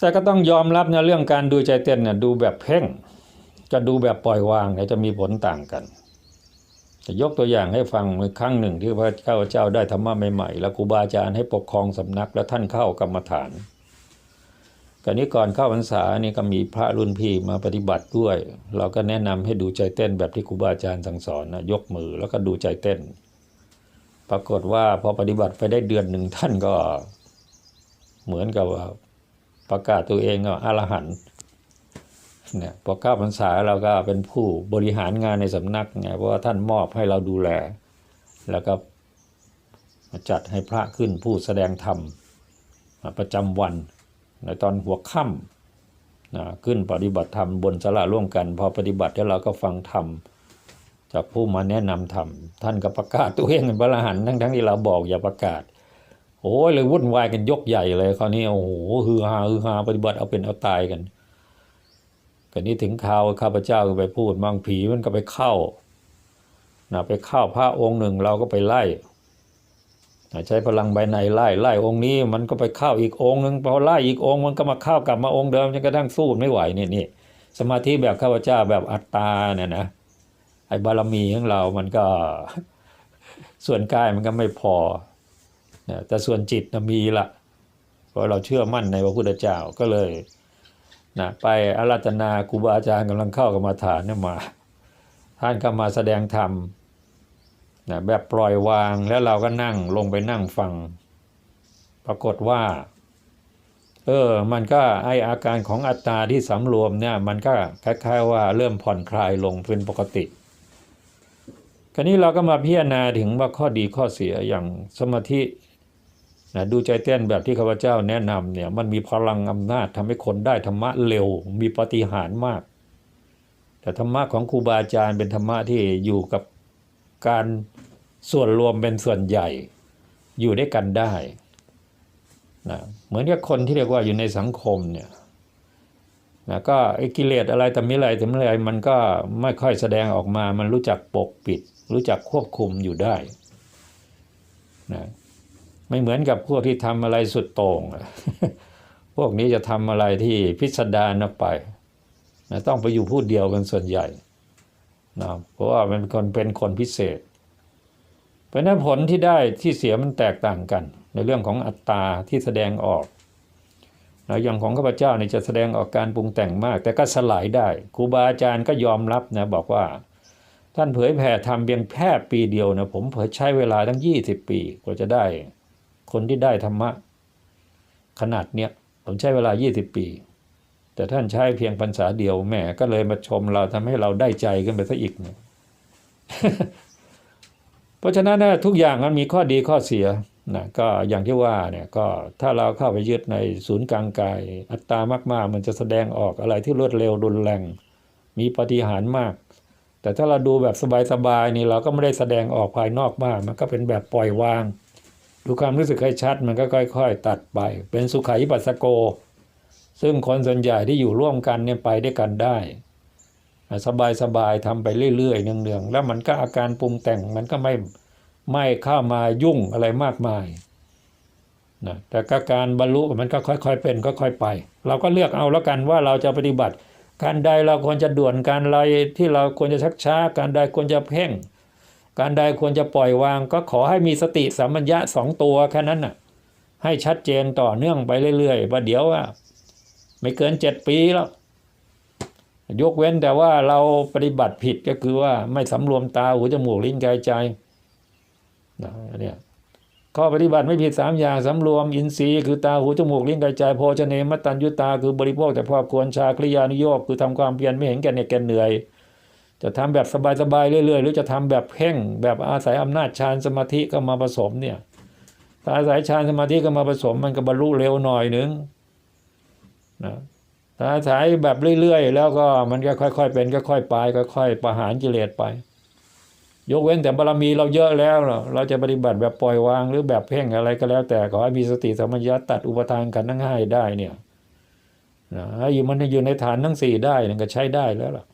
แต่ก็ต้องยอมรับนะเรื่องการดูใจเต้นเนี่ยดูแบบเพ่งจะดูแบบปล่อยวางเนี่ยจะมีผลต่างกันจะยกตัวอย่างให้ฟังเมื่อครั้งหนึ่งที่พระข้าเจ้าได้ธรรมะใหม่ๆ แล้วครูบาอาจารย์ให้ปกครองสำนักแล้วท่านเข้ากรรมฐานกันนี้ก่อนเข้าพรรษานี่ก็มีพระรุ่นพี่มาปฏิบัติด้วย เราก็แนะนำให้ดูใจเต้นแบบที่ครูบาอาจารย์สั่งสอนนะยกมือแล้วก็ดูใจเต้น ปรากฏว่าพอปฏิบัติไปได้เดือนหนึ่งท่านก็เหมือนกับว่า ประกาศตัวเองว่าอรหันต์เนี่ยพอเข้าพรรษาเราก็เป็นผู้บริหารงานในสำนักไงเพราะว่าท่านมอบให้เราดูแล แล้วก็จัดให้พระขึ้นผู้แสดงธรรมประจำวัน ในตอนหัวค่ำนะขึ้นปฏิบัติธรรมบนสลาร่วมกัน พอปฏิบัติแล้วเราก็ฟังธรรมจากผู้มาแนะนำธรรมท่านก็ประกาศตัวเองเป็นพระอรหันต์ทั้งทั้งๆที่เราบอกอย่าประกาศ โอ้ยเลยวุ่นวายกันยกใหญ่เลยคราวนี้โอ้โหฮือฮาฮือฮาปฏิบัติเอาเป็นเอาตายกันกันนี้ถึงข่าวข้าพเจ้าก็ไปพูดบางผีมันก็ไปเข้านะไปเข้าพระองค์หนึ่งเราก็ไปไล่ใช้พลังใบในไล่ไล่องค์นี้ มันก็ไปเข้าอีกองค์หนึ่งพอไล่อีกองค์มันก็มาเข้ากลับมาองค์เดิมจนกระทั่งสู้ไม่ไหวนี่นี่สมาธิแบบข้าพเจ้าแบบอัตตาเนี่ยนะไอ้บารมีของเรา มันก็ส่วนกายมันก็ไม่พอ นะแต่ส่วนจิตนะมีละเพราะเราเชื่อมั่นในพระพุทธเจ้าก็เลยนะไปอาราธนาครูบาอาจารย์กำลังเข้ากรรมาฐานเนี่ยมา ท่านก็มาแสดงธรรมนะแบบปล่อยวางแล้วเราก็นั่งลงไปนั่งฟัง ปรากฏว่า เออ มันก็ไออาการของอัตตาที่สำรวมเนี่ย มันก็คล้ายๆว่าเริ่มผ่อนคลายลงเป็นปกติ คราวนี้เราก็มาพิจารณาถึงว่าข้อดีข้อเสียอย่างสมาธิ นะดูใจเต้นแบบที่ข้าพเจ้าแนะนำเนี่ยมันมีพลังอำนาจทำให้คนได้ธรรมะเร็ว มีปฏิหารมาก แต่ธรรมะของครูบาอาจารย์เป็นธรรมะที่อยู่กับการส่วนรวมเป็นส่วนใหญ่ อยู่ด้วยกันได้นะเหมือนกับคนที่เรียกว่าอยู่ในสังคมเนี่ยนะก็ไอ้กิเลสอะไรแต่มิอะไรแต่มิอะไรมันก็ไม่ค่อยแสดงออกมา มันรู้จักปกปิด รู้จักควบคุมอยู่ได้ ไม่เหมือนกับพวกที่ทำอะไรสุดโต่งพวกนี้จะทำอะไรที่พิสดารออกไปนะต้องไปอยู่พูดเดียวกันส่วนใหญ่นะเพราะว่าเป็นคนเป็นคนพิเศษ เพราะนั้นผลที่ได้ที่เสียมันแตกต่างกัน ในเรื่องของอัตตาที่แสดงออกนะอย่างของข้าพเจ้านี่จะแสดงออกการปรุงแต่งมาก แต่ก็สลายได้ครูบาอาจารย์ก็ยอมรับนะบอกว่า ท่านเผยแผ่ทำเพียงแค่ปีเดียวนะผมเผยใช้เวลาตั้งยี่สิบปีกว่าจะได้ คนที่ได้ธรรมะ ขนาดเนี้ยผมใช้เวลา 20 ปี แต่ท่านใช้เพียงพรรษาเดียวแหม่ก็เลยมาชมเราทำให้เราได้ใจขึ้นไปซะอีกเนี่ยเพราะฉะนั้นนะทุกอย่างมันมีข้อดีข้อเสียนะก็อย่างที่ว่าเนี่ยก็ถ้าเราเข้าไปยึดในศูนย์กลางกาย อัตตามาก ๆ มันจะแสดงออกอะไรที่รวดเร็วรุนแรง มีปฏิหารมาก แต่ถ้าเราดูแบบสบาย ๆ นี่เราก็ไม่ได้แสดงออกภายนอกมาก มันก็เป็นแบบปล่อยวาง ดูความรู้สึกให้ชัดมันก็ค่อย ๆ ตัดไป เป็นสุขายิปัสสโก ซึ่งคนส่วนใหญ่ที่อยู่ร่วมกันเนี่ยไปด้วยกันได้ สบายๆทำไปเรื่อยๆเนืองๆแล้วมันก็อาการปรุงแต่งมันก็ไม่ไม่เข้ามายุ่งอะไรมากมายนะแต่ก็การบรรลุมันก็ค่อยๆเป็นค่อยๆไป เราก็เลือกเอาแล้วกันว่าเราจะปฏิบัติ การใดเราควรจะด่วนการใดที่เราควรจะชักช้า การใดควรจะเพ่ง การใดควรจะปล่อยวางก็ขอให้มีสติสัมปัญญะสองตัวแค่นั้นน่ะ ให้ชัดเจนต่อเนื่องไปเรื่อยๆว่าเดี๋ยวว่าไม่เกินเจ็ดปีแล้วยกเว้นแต่ว่าเราปฏิบัติผิดก็คือว่าไม่สำรวมตาหูจมูกลิ้นกายใจนะเนี่ยข้อปฏิบัติไม่ผิดสามอย่างสำรวมอินทรีย์คือตาหูจมูกลิ้นกายใจโภชเนมัตตัญยุตาคือบริโภคแต่พอควรชาคริยานุโยกคือทำความเพียรไม่เห็นแก่เหน็ดแก่เหนื่อย จะทำแบบสบายๆเรื่อยๆ หรือจะทำแบบเพ่งแบบอาศัยอำนาจฌานสมาธิก็มาผสมเนี่ยถ้าอาศัยฌานสมาธิก็มาผสมมันก็บรรลุเร็วหน่อยหนึงนะถ้าอาศัยแบบเรื่อยๆ แล้วก็มันก็ค่อยๆเป็นค่อยๆไปค่อยๆประหารกิเลสไป ยกเว้นแต่บารมีเราเยอะแล้วเนอะเราจะปฏิบัติแบบปล่อยวางหรือแบบเพ่งอะไรก็แล้ว แต่ขอให้มีสติสัมปชัญญะตัดอุปทานกันทั้งห้าได้เนี่ยนะอยู่มันอยู่ในฐานทั้งสี่ได้นี่ยก็ใช้ได้แล้วล่ะ